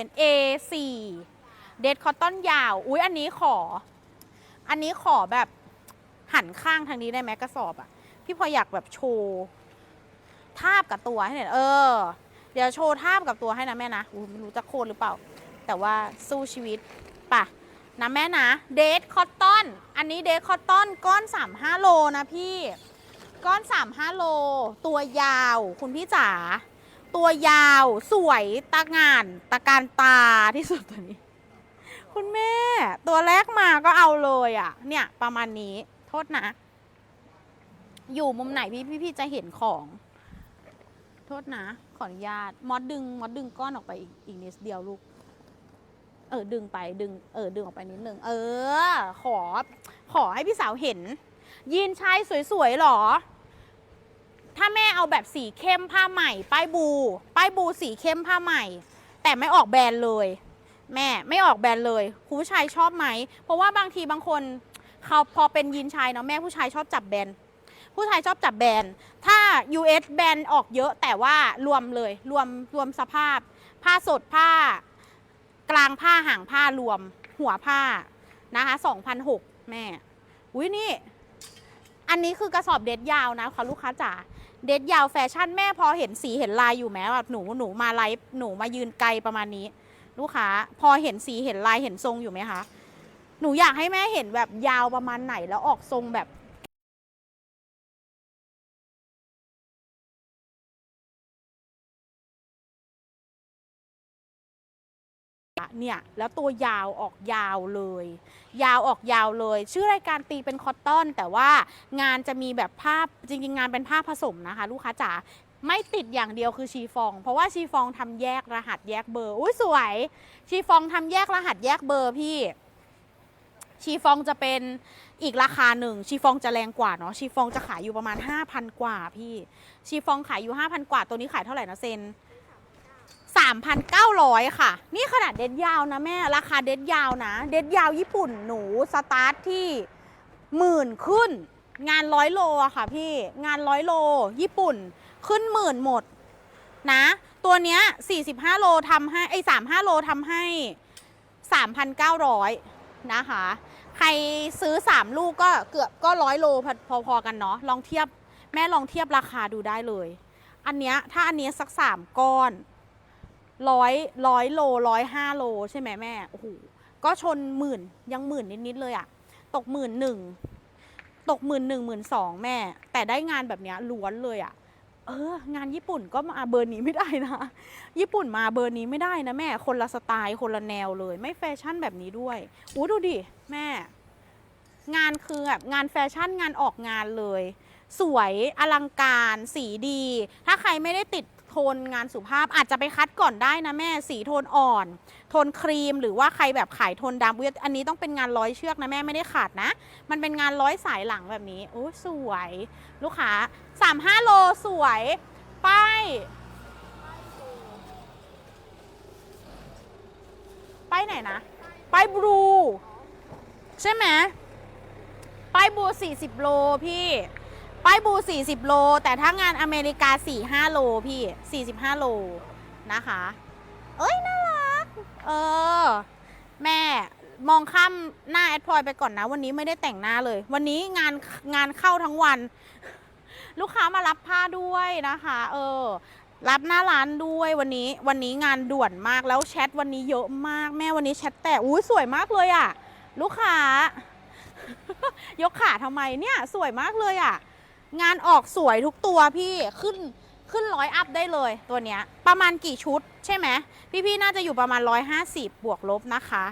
เป็น A4 เดดคอตตอนยาว อุ้ยอันนี้ขอ อันนี้ขอแบบหันข้างทางนี้ได้ไหมกระสอบอะพี่พออยากแบบโชว์ทาบกับตัวให้เห็นเออ เดี๋ยวโชว์ทาบกับตัวให้นะแม่นะอุ้ไม่รู้จะโคนหรือเปล่า แต่ว่าสู้ชีวิตป่ะนะแม่นะเดทคอตตอนอันนี้เดทคอตตอนก้อน 35 โลนะพี่ ก้อน 35 โล ตัวยาวคุณพี่จ๋า ตัวยาวสวยตางานตะการตาที่สุดตัวนี้ คุณแม่ ตัวแรกมาก็เอาเลยอะ่ะ เนี่ย ประมาณนี้ โทษนะ อยู่มุมไหนพี่พี่พี่จะเห็นของ โทษนะ ขออนุญาต มอดดึง มอดดึงก้อนออกไปอีกอีกนิดเดียวลูก เออดึงไปดึง เออดึงออกไปนิดนึง เออ ขอ ขอให้พี่สาวเห็น ยีนชายสวยๆหรอ ถ้าแม่เอาแบบสีเข้มผ้าใหม่ ป้ายบู ป้ายบูสีเข้มผ้าใหม่ แต่ไม่ออกแบรนด์เลย แม่ไม่ออกแบรนด์เลยคุณผู้ชายชอบไหม เพราะว่าบางทีบางคนเขาพอเป็นยีนชายเนาะแม่ผู้ชายชอบจับแบรนด์ผู้ชายชอบจับแบรนด์ถ้า US แบรนด์ออกเยอะแต่ว่ารวมเลยรวมรวมสภาพ ผ้าสดผ้า กลางผ้าห่างผ้ารวม หัวผ้านะคะ2,006แม่ อุ้ยนี่ อันนี้คือกระสอบเด็ดยาวนะค่ะลูกค้าจ๋า เด็ดยาวแฟชั่นแม่พอเห็นสีเห็นลายอยู่แหมแบบหนูหนูมาไลฟ์หนูมายืนไกลประมาณนี้ ลูกค้าพอเห็นสีเห็นลายเห็นทรงอยู่ไหมคะหนูอยากให้แม่เห็นแบบยาวประมาณไหนแล้วออกทรงแบบ เนี่ยแล้วตัวยาวออกยาวเลย ยาวออกยาวเลย ชื่อรายการตีเป็นคอตตอน แต่ว่างานจะมีแบบภาพจริง ๆ งานเป็นผ้าผสมนะคะ ลูกค้าจ๋าไม่ติดอย่างเดียวคือชีฟอง เพราะว่าชีฟองทำแยกรหัสแยกเบอร์อุ้ยสวย ชีฟองทำแยกรหัสแยกเบอร์พี่ ชีฟองจะเป็นอีกราคาหนึ่ง ชีฟองจะแรงกว่าเนาะชีฟองจะขายอยู่ประมาณ 5,000 กว่าพี่ ชีฟองขายอยู่ 5,000 กว่าตัวนี้ขายเท่าไหร่นะเซน 3,900 ค่ะ นี่ขนาดเด็ดยาวนะแม่ ราคาเด็ดยาวนะ เด็ดยาวญี่ปุ่นหนูสตาร์ทที่หมื่นขึ้น งานร้อยโลอะค่ะพี่ งานร้อยโล ญี่ปุ่นขึ้นหมื่นหมดนะ ตัวเนี้ย 45 โลทำให้ไอ้35 โลทำให้ 3,900 นะคะ ใครซื้อ 3 ลูกก็เกือบก็ร้อยโลพอๆกันเนาะ ลองเทียบแม่ลองเทียบราคาดูได้เลย อันเนี้ยถ้าอันเนี้ยสัก 3 ก้อน ร้อยร้อยโลร้อยห้าโลใช่ไหมแม่โอ้โหก็ชนหมื่นยังหมื่นนิดๆเลยอะตกหมื่นหนึ่งตกหมื่นหนึ่งหมื่นสองแม่ แต่ได้งานแบบเนี้ยล้วนเลยอะเอองานญี่ปุ่นก็มาเบอร์นี้ไม่ได้นะญี่ปุ่นมาเบอร์นี้ไม่ได้นะแม่คนละสไตล์คนละแนวเลย ไม่แฟชั่นแบบนี้ด้วยอู้ดูดิแม่ งานคือแบบงานแฟชั่นงานออกงานเลย สวยอลังการสีดี ถ้าใครไม่ได้ติด โทนงานสุภาพอาจจะไปคัดก่อนได้นะแม่สีโทนอ่อน โทนครีมหรือว่าใครแบบขายโทนดำอุ๊ยอันนี้ต้องเป็นงานร้อยเชือกนะแม่ไม่ได้ขาดนะ มันเป็นงานร้อยสายหลังแบบนี้โอ้สวย ลูกค้า35โลสวย ป้ายป้ายไหนนะป้ายบลูใช่ไหมป้ายบลู40 โลพี่ ป้ายบู 40 โล แต่ถ้างานอเมริกา 45 โลพี่ 45 โลนะคะ เอ้ย น่ารัก เออ แม่มองข้ามหน้าแอดพลอยไปก่อนนะ วันนี้ไม่ได้แต่งหน้าเลย วันนี้งานงานเข้าทั้งวัน ลูกค้ามารับผ้าด้วยนะคะ เออ รับหน้าร้านด้วยวันนี้ วันนี้งานด่วนมากแล้วแชทวันนี้เยอะมากแม่วันนี้แชทแต่อุ้ยสวยมากเลยอะลูกค้า ยกขาทำไมเนี่ย สวยมากเลยอะ งานออกสวยทุกตัวพี่ขึ้นขึ้นร้อยอัพได้เลยตัวเนี้ยประมาณกี่ชุดใช่ไหมพี่ๆน่าจะอยู่ประมาณ 150 บวกลบนะคะ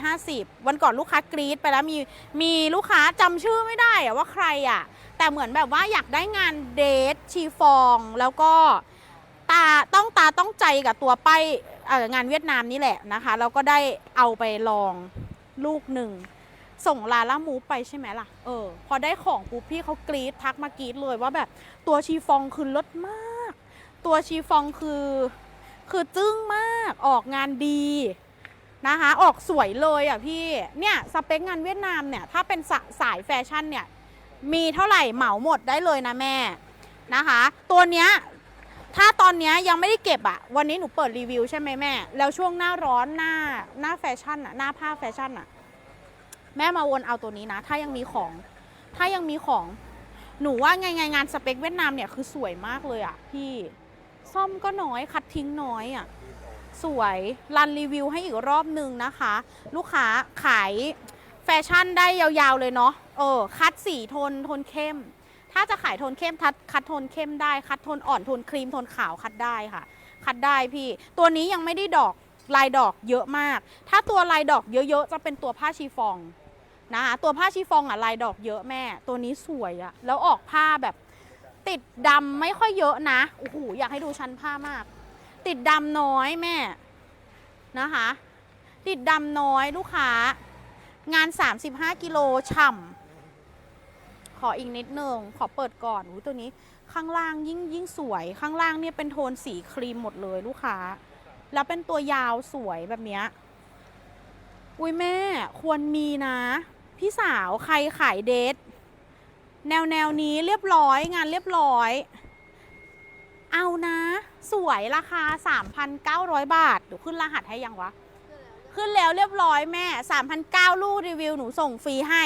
150 วันก่อนลูกค้ากรี๊ดไปแล้วมีมีลูกค้าจำชื่อไม่ได้อะว่าใครอะแต่เหมือนแบบว่าอยากได้งานเดทชีฟองแล้วก็ตาต้องตาต้องใจกับตัวป้ายงานเวียดนามนี่แหละนะคะ แล้วก็ได้เอาไปลองลูกหนึ่ง ส่งลาล่ามูฟไปใช่ไหมล่ะ เออ พอได้ของปุ๊บพี่เขากรี๊ดทักมากรี๊ดเลยว่าแบบตัวชีฟองคือลดมาก ตัวชีฟองคือ คือจึ้งมากออกงานดีนะคะ ออกสวยเลยอะพี่ เนี่ยสเปคงานเวียดนามเนี่ย ถ้าเป็นสาสายแฟชั่นเนี่ย มีเท่าไหร่เหมาหมดได้เลยนะแม่นะคะ ตัวเนี้ยถ้าตอนเนี้ยยังไม่ได้เก็บอะวันนี้หนูเปิดรีวิวใช่ไหมแม่ แล้วช่วงหน้าร้อนหน้าหน้าแฟชั่นอะหน้าผ้าแฟชั่นอะ แม่มาวนเอาตัวนี้นะ ถ้ายังมีของ ถ้ายังมีของ หนูว่าไงไงงานสเปคเวียดนามเนี่ยคือสวยมากเลยอะพี่ซ่อมก็น้อยคัดทิ้งน้อยอะสวยรันรีวิวให้อีกรอบหนึ่งนะคะ ลูกค้าขายแฟชั่นได้ยาวๆเลยเนาะเออคัดสีโทนโทนเข้ม ถ้าจะขายโทนเข้มทัดคัดโทนเข้มได้ คัดโทนอ่อนโทนครีมโทนขาวคัดได้ค่ะ คัดได้พี่ ตัวนี้ยังไม่ได้ดอก ลายดอกเยอะมาก ถ้าตัวลายดอกเยอะๆ จะเป็นตัวผ้าชีฟองนะคะตัวผ้าชีฟองอะลายดอกเยอะแม่ ตัวนี้สวยอะแล้วออกผ้าแบบติดดำไม่ค่อยเยอะนะ โอ้โห อยากให้ดูชั้นผ้ามาก ติดดำน้อยแม่นะคะ ติดดำน้อยลูกค้า งาน 35 กิโลฉ่ำขออีกนิดนึง ขอเปิดก่อนอุ้ตัวนี้ข้างล่างยิ่งยิ่งสวย ข้างล่างเนี่ยเป็นโทนสีครีมหมดเลยลูกค้า แล้วเป็นตัวยาวสวยแบบเนี้ยอุ้ยแม่ควรมีนะ พี่สาวใครขายเดทแนวแนวนี้เรียบร้อยงานเรียบร้อย เอานะ สวยราคา 3,900 บาทเดี๋ยวขึ้นรหัสให้ยังวะ ขึ้นแล้วเรียบร้อยแม่ 3,900ลูกรีวิวหนูส่งฟรีให้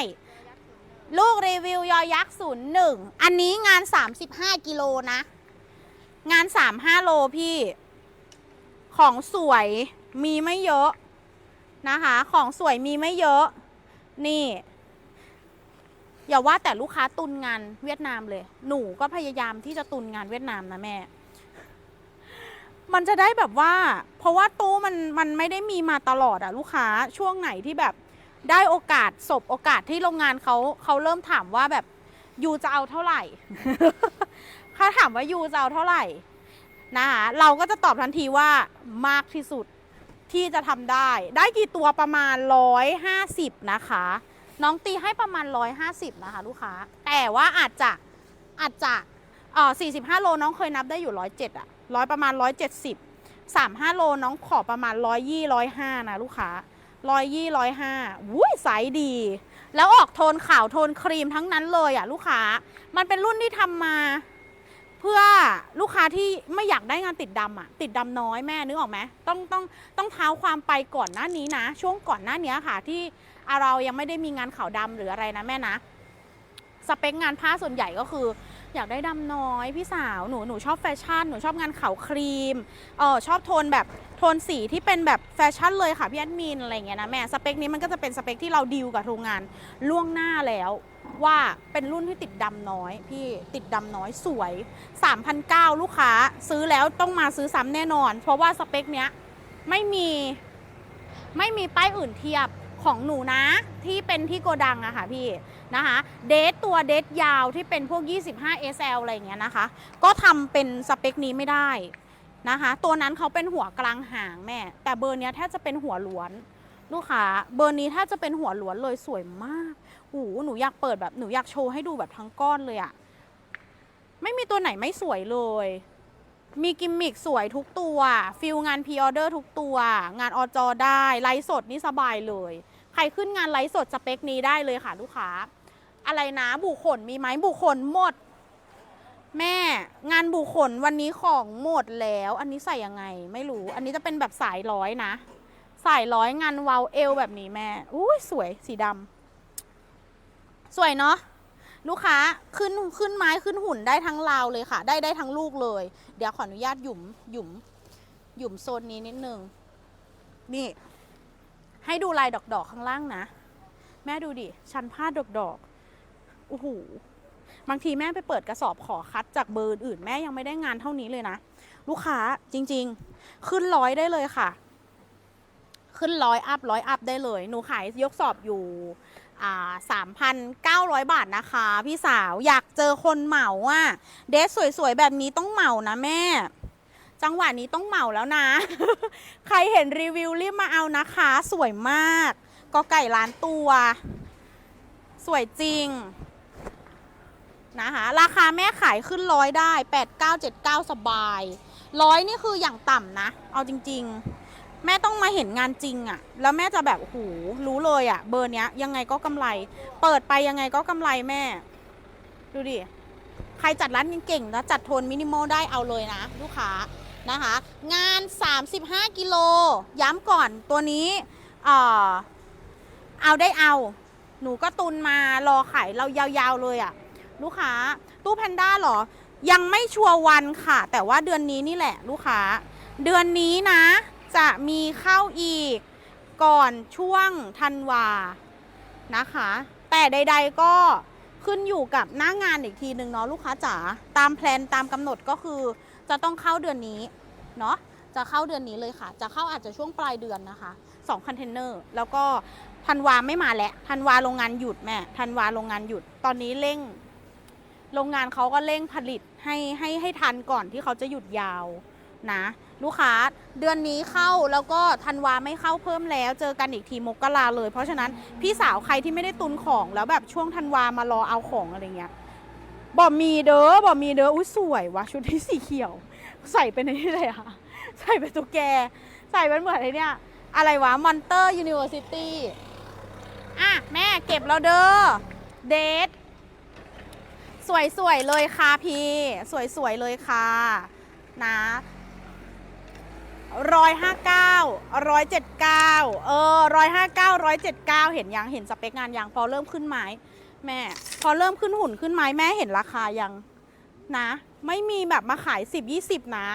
ลูกรีวิวยอยักษ์ศูนย์หนึ่งอันนี้งาน 35 กิโลนะ งาน 35 โลพี่ ของสวยมีไม่เยอะนะคะ ของสวยมีไม่เยอะ นี่ อย่าว่าแต่ลูกค้าตุนงานเวียดนามเลย หนูก็พยายามที่จะตุนงานเวียดนามนะแม่ มันจะได้แบบว่า เพราะว่าตู้มันมันไม่ได้มีมาตลอดอะลูกค้าช่วงไหนที่แบบได้โอกาสสบโอกาสที่โรงงานเขาเขาเริ่มถามว่าแบบยูจะเอาเท่าไหร่ เขาถามว่ายูจะเอาเท่าไหร่ นะคะเราก็จะตอบทันทีว่ามากที่สุดที่จะทำได้ ได้กี่ตัวประมาณ 150 นะคะ น้องตีให้ประมาณ 150 นะคะ ลูกค้า แต่ว่าอาจจะอาจจะเอ่อ45 โลน้องเคยนับได้อยู่ 107อะร้อยประมาณ 170 35 โลน้องขอประมาณ 120 105 นะลูกค้าร้อยยี่ร้อยห้าวุ้ยไซส์ดี แล้วออกโทนขาวโทนครีมทั้งนั้นเลยอะลูกค้า มันเป็นรุ่นที่ทำมา เพื่อลูกค้าที่ไม่อยากได้งานติดดำอะติดดำน้อยแม่นึกออกไหมต้องต้องต้องเท้าความไปก่อนหน้านี้นะ ช่วงก่อนหน้านี้ค่ะ ที่เรายังไม่ได้มีงานขาวดำหรืออะไรนะแม่นะ สเปคงานผ้าส่วนใหญ่ก็คือ อยากได้ดำน้อยพี่สาวหนูหนูชอบแฟชั่นหนูชอบงานขาวครีมเออชอบโทนแบบโทนสีที่เป็นแบบแฟชั่นเลยค่ะพี่แอดมินอะไรอย่างเงี้ยนะแม่สเปคนี้มันก็จะเป็นสเปคที่เราดีลกับโรงงานล่วงหน้าแล้วว่าเป็นรุ่นที่ติดดำน้อย พี่ติดดำน้อยสวย 3,900 ลูกค้า ซื้อแล้วต้องมาซื้อซ้ำแน่นอน เพราะว่าสเปคเนี้ยไม่มีไม่มีป้ายอื่นเทียบ ของหนูนะ ที่เป็นที่โกดังอะค่ะพี่นะคะ เดทตัวเดทยาวที่เป็นพวก 25 SL อะไรอย่างเงี้ยนะคะ ก็ทำเป็นสเปคนี้ไม่ได้นะคะ ตัวนั้นเขาเป็นหัวกลางหางแม่ แต่เบอร์เนี้ยแทบจะเป็นหัวล้วนลูกค้าเบอร์นี้ถ้าจะเป็นหัวล้วนเลยสวยมากโอ้โหหนูอยากเปิดแบบหนูอยากโชว์ให้ดูแบบทั้งก้อนเลยอะไม่มีตัวไหนไม่สวยเลย มีกิมมิกสวยทุกตัว ฟิลงานพ r ออเดอร์ทุกตัว งานออจอได้ ไลฟ์สดนี่สบายเลย ใครขึ้นงานไลฟ์สดสเปคนี้ได้เลยค่ะลูกค้า อะไรนะบุคคลมีไหมบุคคลหมด แม่งานบุคคลวันนี้ของหมดแล้ว อันนี้ใส่ยังไงไม่รู้ อันนี้จะเป็นแบบสายร้อยนะ สายร้อยงานวาวเอวแบบนี้แม่อุ้ยสวยสีดำสวยเนาะลูกค้าขึ้นขึ้นไม้ขึ้นหุ่นได้ทั้งราวเลยค่ะ ได้ได้ทั้งลูกเลย เดี๋ยวขออนุญาตหยุมหยุมหยุมโซนนี้นิดนึงนี่ ให้ดูลายดอกๆข้างล่างนะ แม่ดูดิ ชั้นผ้าดอกๆโอ้โหบางทีแม่ไปเปิดกระสอบขอคัดจากเบอร์อื่นแม่ยังไม่ได้งานเท่านี้เลยนะ ลูกค้าจริงๆ ขึ้นร้อยได้เลยค่ะ ขึ้นร้อยอัพร้อยอัพได้เลย หนูขายยกสอบอยู่สามพันเก้าร้อยบาทนะคะ พี่สาวอยากเจอคนเหมาอะ เดทสวยๆ แบบนี้ต้องเหมานะแม่ จังหวะนี้ต้องเหมาแล้วนะ ใครเห็นรีวิวรีบมาเอานะคะ สวยมาก ก็ไก่ล้านตัว สวยจริงนะคะราคาแม่ขายขึ้นร้อยได้ 8 9 7 9 สบายร้อยนี่คืออย่างต่ำนะ เอาจริง ๆ แม่ต้องมาเห็นงานจริงอะแล้วแม่จะแบบโอ้โหรู้เลยอะเบอร์เนี้ยยังไงก็กำไร เปิดไปยังไงก็กำไรแม่ ดูดิ ใครจัดร้านเก่งๆแล้วจัดโทนมินิมอลได้เอาเลยนะ ลูกค้า นะคะ งาน 35 กิโล ย้ำก่อนตัวนี้เออเอาได้เอา หนูก็ตุนมารอขายเรายาวๆเลยอะลูกค้า ตู้แพนด้าหรอ ยังไม่ชัวร์วันค่ะ แต่ว่าเดือนนี้นี่แหละลูกค้า เดือนนี้นะ จะมีเข้าอีกก่อนช่วงธันวานะคะ แต่ใด ๆก็ขึ้นอยู่กับหน้างานอีกทีหนึ่งเนาะลูกค้าจ๋าตามแพลนตามกำหนดก็คือ จะต้องเข้าเดือนนี้เนาะจะเข้าเดือนนี้เลยค่ะ จะเข้าอาจจะช่วงปลายเดือนนะคะ2คอนเทนเนอร์แล้วก็ธันวาไม่มาแล้วธันวาโรงงานหยุดแม่ธันวาโรงงานหยุดตอนนี้เร่ง โรงงานเขาก็เร่งผลิตให้ให้ให้ทันก่อนที่เขาจะหยุดยาวนะ ลูกค้าเดือนนี้เข้าแล้วก็ธันวาไม่เข้าเพิ่มแล้ว เจอกันอีกทีมกราเลย เพราะฉะนั้นพี่สาวใครที่ไม่ได้ตุนของแล้วแบบช่วงธันวามารอเอาของอะไรเงี้ย บอมีเด้อบอมีเด้ออุ้ยสวยวะชุดที่สีเขียว ใส่เป็นไอ้นี่เลยอะใส่เป็นตุ๊กแก ใส่เป็นเหมือนไอ้เนี่ย อะไรวะมอนเตอร์ยูนิเวอร์ซิตี้อะ แม่เก็บแล้วเด้อเดทสวยๆเลยค่ะพี่ สวยๆเลยค่ะนะร้อยห้าเก้าร้อยเจ็ดเก้าเออร้อยห้าเก้าร้อยเจ็ดเก้าเห็นยังเห็นสเปคงานยังพอเริ่มขึ้นไม้ แม่ พอเริ่มขึ้นหุ่นขึ้นไม้แม่เห็นราคายังนะ ไม่มีแบบมาขาย 10 20 นะ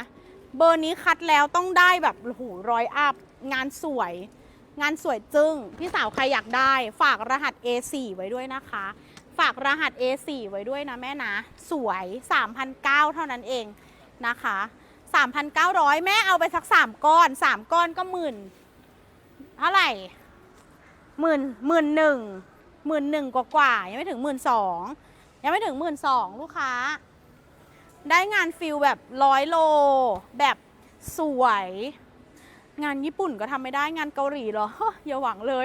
เบอร์นี้คัดแล้วต้องได้แบบโหูร้อยอัพงานสวย งานสวยจึง้งพี่สาวใครอยากได้ ฝากรหัส A4 ไว้ด้วยนะคะ ฝากรหัส A4 ไว้ด้วยนะแม่นะ สวย 3,900 เท่านั้นเองนะคะ3,900 แม่เอาไปสัก 3 ก้อน 3 ก้อนก็หมื่นเท่าไหร่หมื่นหมื่นหนึ่ง หมื่นหนึ่งกว่าๆยังไม่ถึงหมื่นสองยังไม่ถึงหมื่นสองลูกค้า ได้งานฟิลแบบร้อยโล แบบสวย งานญี่ปุ่นก็ทำไม่ได้งานเกาหลีเหรออย่าหวังเลย